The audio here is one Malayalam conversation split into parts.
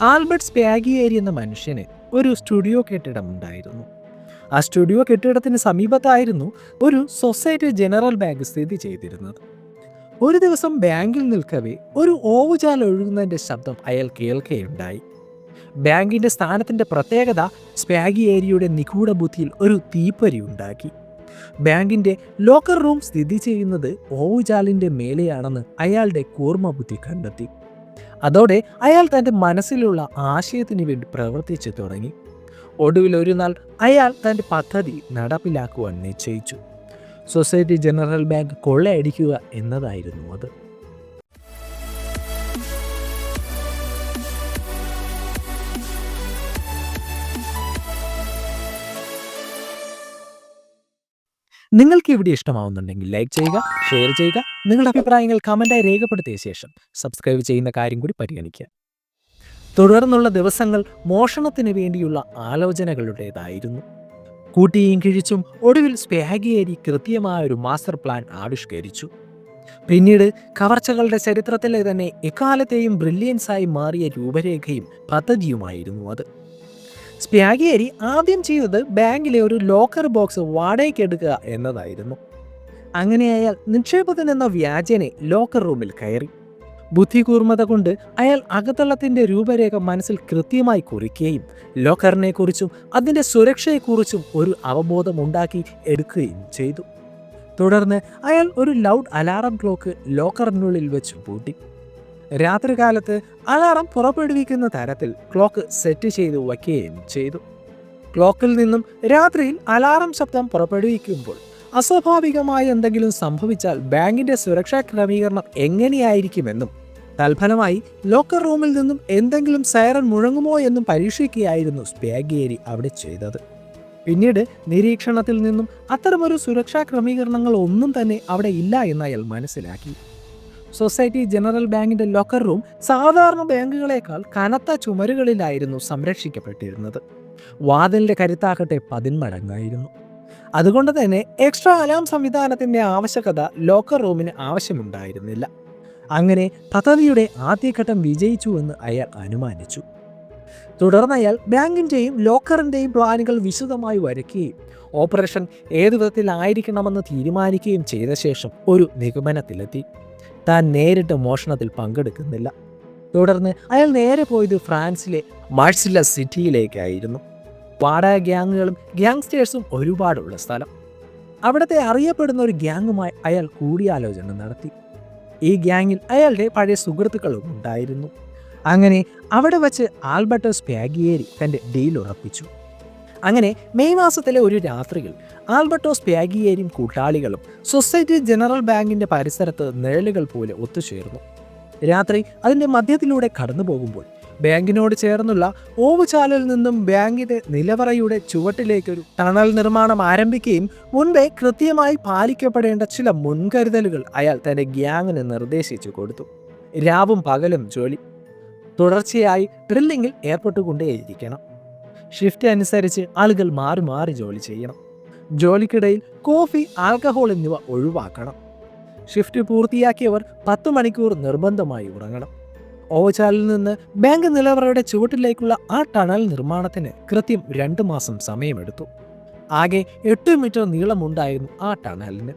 ആൽബർട്ട് സ്പാഗിയേരി എന്ന മനുഷ്യന് ഒരു സ്റ്റുഡിയോ കെട്ടിടം ഉണ്ടായിരുന്നു ആ സ്റ്റുഡിയോ കെട്ടിടത്തിന് സമീപത്തായിരുന്നു ഒരു സൊസൈറ്റി ജനറൽ ബാങ്ക് സ്ഥിതി ചെയ്തിരുന്നത്. ഒരു ദിവസം ബാങ്കിൽ നിൽക്കവേ ഒരു ഓവുചാൽ ഒഴുകുന്നതിന്റെ ശബ്ദം അയാൾ കേൾക്കുകയുണ്ടായി ബാങ്കിന്റെ സ്ഥാനത്തിന്റെ പ്രത്യേകത സ്പാഗിയേരിയുടെ നിഗൂഢ ബുദ്ധിയിൽ ഒരു തീപ്പൊരി ഉണ്ടാക്കി. ബാങ്കിന്റെ ലോക്കർ റൂം സ്ഥിതി ചെയ്യുന്നത് ഓവുചാലിന്റെ മേലെയാണെന്ന് അയാളുടെ കൂർമ്മ ബുദ്ധി കണ്ടെത്തി. അതോടെ അയാൾ തന്റെ മനസ്സിലുള്ള ആശയത്തിന് വേണ്ടി പ്രവർത്തിച്ചു തുടങ്ങി. ഒടുവിൽ ഒരു നാൾ അയാൾ തന്റെ പദ്ധതി നടപ്പിലാക്കുവാൻ നിശ്ചയിച്ചു. സൊസൈറ്റി ജനറൽ ബാങ്ക് കൊള്ളയടിക്കുക എന്നതായിരുന്നു അത്. നിങ്ങൾക്ക് ഇവിടെ ഇഷ്ടമാവുന്നുണ്ടെങ്കിൽ ലൈക്ക് ചെയ്യുക ഷെയർ ചെയ്യുക. നിങ്ങളുടെ അഭിപ്രായങ്ങൾ കമന്റായി രേഖപ്പെടുത്തിയ ശേഷം സബ്സ്ക്രൈബ് ചെയ്യുന്ന കാര്യം കൂടി പരിഗണിക്കുക. തുടർന്നുള്ള ദിവസങ്ങൾ മോഷണത്തിന് വേണ്ടിയുള്ള ആലോചനകളുടേതായിരുന്നു. കൂട്ടിയും കിഴിച്ചും ഒടുവിൽ സ്പാഗിയേരി കൃത്യമായ ഒരു മാസ്റ്റർ പ്ലാൻ ആവിഷ്കരിച്ചു. പിന്നീട് കവർച്ചകളുടെ ചരിത്രത്തിലെ തന്നെ എക്കാലത്തെയും ബ്രില്യൻസായി മാറിയ രൂപരേഖയും പദ്ധതിയുമായിരുന്നു അത്. സ്പാഗിയേരി ആദ്യം ചെയ്തത് ബാങ്കിലെ ഒരു ലോക്കർ ബോക്സ് വാടകയ്ക്ക് എടുക്കുക എന്നതായിരുന്നു. അങ്ങനെ അയാൾ നിക്ഷേപത്തിനെന്ന വ്യാജനെ ലോക്കർ റൂമിൽ കയറി. ബുദ്ധികൂർമ്മത കൊണ്ട് അയാൾ അകത്തളത്തിന്റെ രൂപരേഖ മനസ്സിൽ കൃത്യമായി കുറിക്കുകയും ലോക്കറിനെക്കുറിച്ചും അതിന്റെ സുരക്ഷയെക്കുറിച്ചും ഒരു അവബോധം ഉണ്ടാക്കി എടുക്കുകയും ചെയ്തു. തുടർന്ന് അയാൾ ഒരു ലൗഡ് അലാറം ക്ലോക്ക് ലോക്കറിനുള്ളിൽ വെച്ച് പൂട്ടി. രാത്രികാലത്ത് അലാറം പുറപ്പെടുവിക്കുന്ന തരത്തിൽ ക്ലോക്ക് സെറ്റ് ചെയ്ത് വയ്ക്കുകയും ചെയ്തു. ക്ലോക്കിൽ നിന്നും രാത്രിയിൽ അലാറം ശബ്ദം പുറപ്പെടുവിക്കുമ്പോൾ അസ്വാഭാവികമായ എന്തെങ്കിലും സംഭവിച്ചാൽ ബാങ്കിന്റെ സുരക്ഷാ ക്രമീകരണം എങ്ങനെയായിരിക്കുമെന്നും തൽഫലമായി ലോക്കർ റൂമിൽ നിന്നും എന്തെങ്കിലും സൈറൺ മുഴങ്ങുമോ എന്നും പരീക്ഷിക്കുകയായിരുന്നു സ്പാഗിയേരി അവിടെ ചെയ്തത്. പിന്നീട് നിരീക്ഷണത്തിൽ നിന്നും അത്തരമൊരു സുരക്ഷാ ക്രമീകരണങ്ങൾ ഒന്നും തന്നെ അവിടെ ഇല്ല എന്ന് അയാൾ മനസ്സിലാക്കി. സൊസൈറ്റി ജനറൽ ബാങ്കിന്റെ ലോക്കർ റൂം സാധാരണ ബാങ്കുകളേക്കാൾ കനത്ത ചുമരുകളിലായിരുന്നു സംരക്ഷിക്കപ്പെട്ടിരുന്നത്. വാതിലിന്റെ കരുത്താകട്ടെ പതിന്മടങ്ങായിരുന്നു. അതുകൊണ്ട് തന്നെ എക്സ്ട്രാ അലാം സംവിധാനത്തിന്റെ ആവശ്യകത ലോക്കർ റൂമിന് ആവശ്യമുണ്ടായിരുന്നില്ല. അങ്ങനെ പദ്ധതിയുടെ ആദ്യഘട്ടം വിജയിച്ചു എന്ന് അയാൾ അനുമാനിച്ചു. തുടർന്ന് അയാൾ ബാങ്കിന്റെയും ലോക്കറിന്റെയും പ്ലാനുകൾ വിശദമായി വരയ്ക്കുകയും ഓപ്പറേഷൻ ഏതു വിധത്തിലായിരിക്കണമെന്ന് തീരുമാനിക്കുകയും ചെയ്ത ശേഷം ഒരു നിഗമനത്തിലെത്തി. താൻ നേരിട്ട് മോഷണത്തിൽ പങ്കെടുക്കുന്നില്ല. തുടർന്ന് അയാൾ നേരെ പോയത് ഫ്രാൻസിലെ മാഴ്സില സിറ്റിയിലേക്കായിരുന്നു. വാടക ഗ്യാങ്ങുകളും ഗ്യാങ്സ്റ്റേഴ്സും ഒരുപാടുള്ള സ്ഥലം. അവിടുത്തെ അറിയപ്പെടുന്ന ഒരു ഗ്യാങ്ങുമായി അയാൾ കൂടിയാലോചന നടത്തി. ഈ ഗ്യാങ്ങിൽ അയാളുടെ പഴയ സുഹൃത്തുക്കളും ഉണ്ടായിരുന്നു. അങ്ങനെ അവിടെ വച്ച് ആൽബർട്ടോ സ്പാഗിയേരി തന്റെ ഡീൽ ഉറപ്പിച്ചു. അങ്ങനെ മെയ് മാസത്തിലെ ഒരു രാത്രിയിൽ ആൽബർട്ടോസ് പ്യാഗിയേരിയും കൂട്ടാളികളും സൊസൈറ്റി ജനറൽ ബാങ്കിന്റെ പരിസരത്ത് നിഴലുകൾ പോലെ ഒത്തുചേർന്നു. രാത്രി അതിന്റെ മധ്യത്തിലൂടെ കടന്നു പോകുമ്പോൾ ബാങ്കിനോട് ചേർന്നുള്ള ഓവുചാലിൽ നിന്നും ബാങ്കിന്റെ നിലവറയുടെ ചുവട്ടിലേക്കൊരു ടണൽ നിർമ്മാണം ആരംഭിക്കുകയും മുൻപേ കൃത്യമായി പാലിക്കപ്പെടേണ്ട ചില മുൻകരുതലുകൾ അയാൾ തന്റെ ഗ്യാങ്ങിന് നിർദ്ദേശിച്ചു കൊടുത്തു. രാവും പകലും ജോലി. തുടർച്ചയായി ഡ്രില്ലിങ്ങിൽ ഏർപ്പെട്ടുകൊണ്ടേയിരിക്കണം. ഷിഫ്റ്റ് അനുസരിച്ച് ആളുകൾ മാറി മാറി ജോലി ചെയ്യണം. ജോലിക്കിടയിൽ കോഫി ആൽക്കഹോൾ എന്നിവ ഒഴിവാക്കണം. ഷിഫ്റ്റ് പൂർത്തിയാക്കിയവർ പത്ത് മണിക്കൂർ നിർബന്ധമായി ഉറങ്ങണം. ഓവചാലിൽ നിന്ന് ബാങ്ക് നിലവറയുടെ ചുവട്ടിലേക്കുള്ള ആ ടണൽ നിർമ്മാണത്തിന് കൃത്യം രണ്ട് മാസം സമയമെടുത്തു. ആകെ എട്ട് മീറ്റർ നീളമുണ്ടായിരുന്നു ആ ടണലിന്.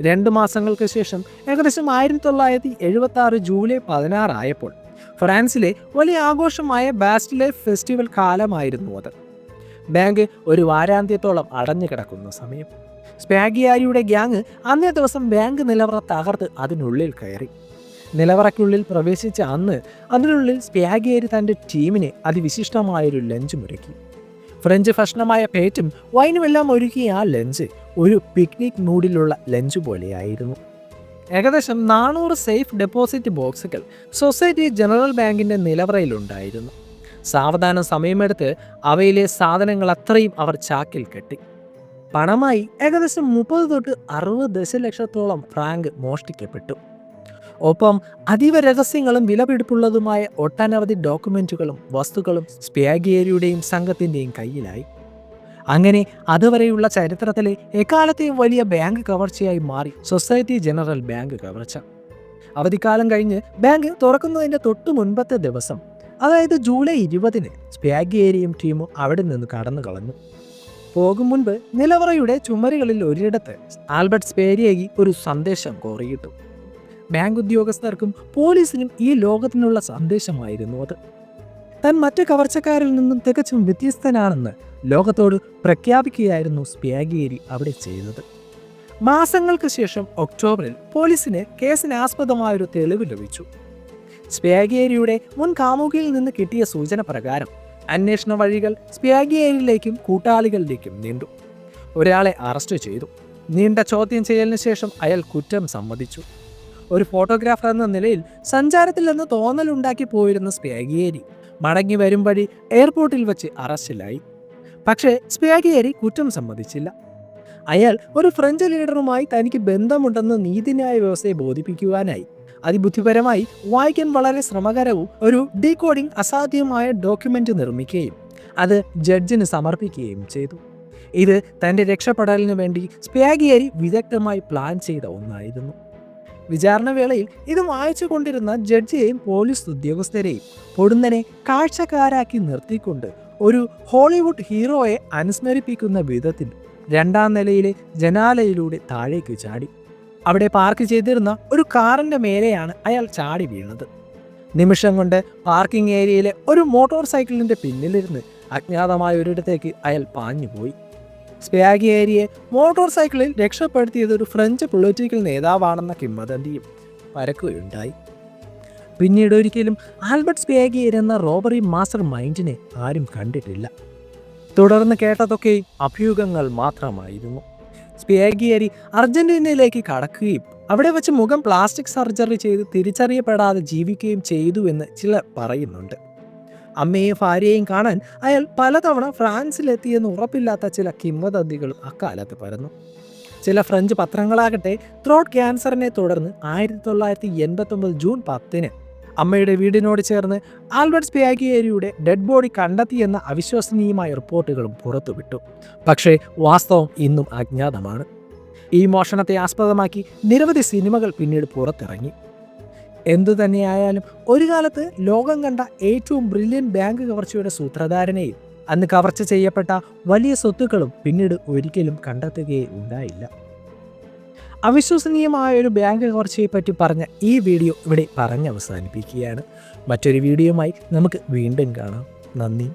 രണ്ട് മാസങ്ങൾക്ക് ശേഷം ഏകദേശം ആയിരത്തി തൊള്ളായിരത്തി എഴുപത്തി ആറ് ജൂലൈ പതിനാറായപ്പോൾ ഫ്രാൻസിലെ വലിയ ആഘോഷമായ ബാസ്റ്റിലെ ഫെസ്റ്റിവൽ കാലമായിരുന്നു അത്. ബാങ്ക് ഒരു വാരാന്ത്യത്തോളം അടഞ്ഞു കിടക്കുന്ന സമയം. സ്പാഗിയാരിയുടെ ഗ്യാങ് അന്നേ ദിവസം ബാങ്ക് നിലവറ തകർത്ത് അതിനുള്ളിൽ കയറി. നിലവറയ്ക്കുള്ളിൽ പ്രവേശിച്ച അന്ന് അതിനുള്ളിൽ സ്പാഗിയാരി തന്റെ ടീമിന് അതിവിശിഷ്ടമായൊരു ലഞ്ച് മുരക്കി. ഫ്രഞ്ച് ഭക്ഷണമായ പേറ്റും വൈനുമെല്ലാം ഒരുക്കിയ ആ ലഞ്ച് ഒരു പിക്നിക് മൂഡിലുള്ള ലഞ്ച് പോലെയായിരുന്നു. ഏകദേശം നാനൂറ് സേഫ് ഡെപ്പോസിറ്റ് ബോക്സുകൾ സൊസൈറ്റി ജനറൽ ബാങ്കിന്റെ നിലവറയിലുണ്ടായിരുന്നു. സാവധാനം സമയമെടുത്ത് അവയിലെ സാധനങ്ങൾ അത്രയും അവർ ചാക്കിൽ കെട്ടി. പണമായി ഏകദേശം മുപ്പത് തൊട്ട് അറുപത് ദശലക്ഷത്തോളം ഫ്രാങ്ക് മോഷ്ടിക്കപ്പെട്ടു. ഒപ്പം അതീവ രഹസ്യങ്ങളും വിലപിടിപ്പുള്ളതുമായ ഒട്ടനവധി ഡോക്യുമെന്റുകളും വസ്തുക്കളും സ്പാഗിയേരിയുടെയും സംഘത്തിന്റെയും കയ്യിലായി. അങ്ങനെ അതുവരെയുള്ള ചരിത്രത്തിലെ എക്കാലത്തെയും വലിയ ബാങ്ക് കവർച്ചയായി മാറി സൊസൈറ്റി ജനറൽ ബാങ്ക് കവർച്ച. അവധിക്കാലം കഴിഞ്ഞ് ബാങ്ക് തുറക്കുന്നതിന്റെ തൊട്ടു മുൻപത്തെ ദിവസം അതായത് ജൂലൈ ഇരുപതിന് സ്പാഗിയേരിയും ടീമും അവിടെ നിന്ന് കടന്നു കളഞ്ഞു പോകും മുൻപ് നിലവറയുടെ ചുമരുകളിൽ ഒരിടത്ത് ആൽബർട്ട് സ്പേരിയകി ഒരു സന്ദേശം കോറിയിട്ടു. ബാങ്ക് ഉദ്യോഗസ്ഥർക്കും പോലീസിനും ഈ ലോകത്തിനുള്ള സന്ദേശമായിരുന്നു അത്. താൻ മറ്റു കവർച്ചക്കാരിൽ നിന്നും തികച്ചും വ്യത്യസ്തനാണെന്ന് ലോകത്തോട് പ്രഖ്യാപിക്കുകയായിരുന്നു സ്പ്യാഗേരി അവിടെ ചെയ്തത്. മാസങ്ങൾക്ക് ശേഷം ഒക്ടോബറിൽ പോലീസിന് കേസിനാസ്പദമായൊരു തെളിവ് ലഭിച്ചു. സ്പ്യാഗേരിയുടെ മുൻ കാമുകിയിൽ നിന്ന് കിട്ടിയ സൂചന പ്രകാരം അന്വേഷണ വഴികൾ സ്പ്യാഗിയേരിയിലേക്കും കൂട്ടാളികളിലേക്കും നീണ്ടു. ഒരാളെ അറസ്റ്റ് ചെയ്തു. നീണ്ട ചോദ്യം ചെയ്യലിന് ശേഷം അയാൾ കുറ്റം സമ്മതിച്ചു. ഒരു ഫോട്ടോഗ്രാഫർ എന്ന നിലയിൽ സഞ്ചാരത്തിൽ നിന്ന് തോന്നലുണ്ടാക്കി പോയിരുന്ന സ്പ്യാഗിയേരി മടങ്ങി വരും വഴി എയർപോർട്ടിൽ വെച്ച് അറസ്റ്റിലായി. പക്ഷേ സ്പിയാഗിയേരി കുറ്റം സമ്മതിച്ചില്ല. അയാൾ ഒരു ഫ്രഞ്ച് ലീഡറുമായി തനിക്ക് ബന്ധമുണ്ടെന്ന് നീതിന്യായ വ്യവസ്ഥയെ ബോധിപ്പിക്കുവാനായി. അതിബുദ്ധിപരമായി വായിക്കാൻ വളരെ ശ്രമകരവും ഒരു ഡീകോഡിംഗ് അസാധ്യമായ ഡോക്യുമെന്റ് നിർമ്മിക്കുകയും അത് ജഡ്ജിന് സമർപ്പിക്കുകയും ചെയ്തു. ഇത് തന്റെ രക്ഷപ്പെടലിനു വേണ്ടി സ്പിയാഗിയേരി വിദഗ്ധമായി പ്ലാൻ ചെയ്ത ഒന്നായിരുന്നു. വിചാരണവേളയിൽ ഇത് വായിച്ചു കൊണ്ടിരുന്ന ജഡ്ജിയെയും പോലീസ് ഉദ്യോഗസ്ഥരെയും പൊടുന്നനെ കാഴ്ചക്കാരാക്കി നിർത്തിക്കൊണ്ട് ഒരു ഹോളിവുഡ് ഹീറോയെ അനുസ്മരിപ്പിക്കുന്ന വിധത്തിൽ രണ്ടാം നിലയിലെ ജനാലയിലൂടെ താഴേക്ക് ചാടി. അവിടെ പാർക്ക് ചെയ്തിരുന്ന ഒരു കാറിന്റെ മേലെയാണ് അയാൾ ചാടി വീണത്. നിമിഷം കൊണ്ട് പാർക്കിംഗ് ഏരിയയിലെ ഒരു മോട്ടോർ സൈക്കിളിന്റെ പിന്നിലിരുന്ന് അജ്ഞാതമായ ഒരിടത്തേക്ക് അയാൾ പാഞ്ഞുപോയി ഏരിയയെ മോട്ടോർ സൈക്കിളിൽ രക്ഷപ്പെടുത്തിയത് ഒരു ഫ്രഞ്ച് പൊളിറ്റിക്കൽ നേതാവാണെന്ന കിംവദന്തിയും പരക്കുകയുണ്ടായി. പിന്നീട് ഒരിക്കലും ആൽബർട്ട് സ്പാഗിയർ എന്ന റോബറി മാസ്റ്റർ മൈൻഡിനെ ആരും കണ്ടിട്ടില്ല. തുടർന്ന് കേട്ടതൊക്കെ അഭ്യൂഹങ്ങൾ മാത്രമായിരുന്നു. സ്പിയാഗിയരി അർജന്റീനയിലേക്ക് കടക്കുകയും അവിടെ വെച്ച് മുഖം പ്ലാസ്റ്റിക് സർജറി ചെയ്ത് തിരിച്ചറിയപ്പെടാതെ ജീവിക്കുകയും ചെയ്തു എന്ന് ചിലർ പറയുന്നുണ്ട്. അമ്മയെയും ഭാര്യയെയും കാണാൻ അയാൾ പലതവണ ഫ്രാൻസിലെത്തിയെന്ന് ഉറപ്പില്ലാത്ത ചില കിംവദന്തികളും അക്കാലത്ത് പരന്നു. ചില ഫ്രഞ്ച് പത്രങ്ങളാകട്ടെ ത്രോട്ട് ക്യാൻസറിനെ തുടർന്ന് ആയിരത്തി തൊള്ളായിരത്തി എൺപത്തൊമ്പത് ജൂൺ പത്തിന് അമ്മയുടെ വീടിനോട് ചേർന്ന് ആൽബർട്ട് സ്പിയാഗിയേരിയുടെ ഡെഡ് ബോഡി കണ്ടെത്തിയെന്ന അവിശ്വസനീയമായ റിപ്പോർട്ടുകളും പുറത്തുവിട്ടു. പക്ഷേ വാസ്തവം ഇന്നും അജ്ഞാതമാണ്. ഈ മോഷണത്തെ ആസ്പദമാക്കി നിരവധി സിനിമകൾ പിന്നീട് പുറത്തിറങ്ങി. എന്തു തന്നെയായാലും ഒരു കാലത്ത് ലോകം കണ്ട ഏറ്റവും ബ്രില്യൻ ബാങ്ക് കവർച്ചയുടെ സൂത്രധാരനെയും അന്ന് കവർച്ച ചെയ്യപ്പെട്ട വലിയ സ്വത്തുക്കളും പിന്നീട് ഒരിക്കലും കണ്ടെത്തുകയേ ഉണ്ടായില്ല അവിശ്വസനീയമായ ഒരു ബാങ്ക് കവർച്ചയെ പറ്റി പറഞ്ഞ ഈ വീഡിയോ ഇവിടെ പറഞ്ഞ് അവസാനിപ്പിക്കുകയാണ് മറ്റൊരു വീഡിയോയുമായി നമുക്ക് വീണ്ടും കാണാം. നന്ദി.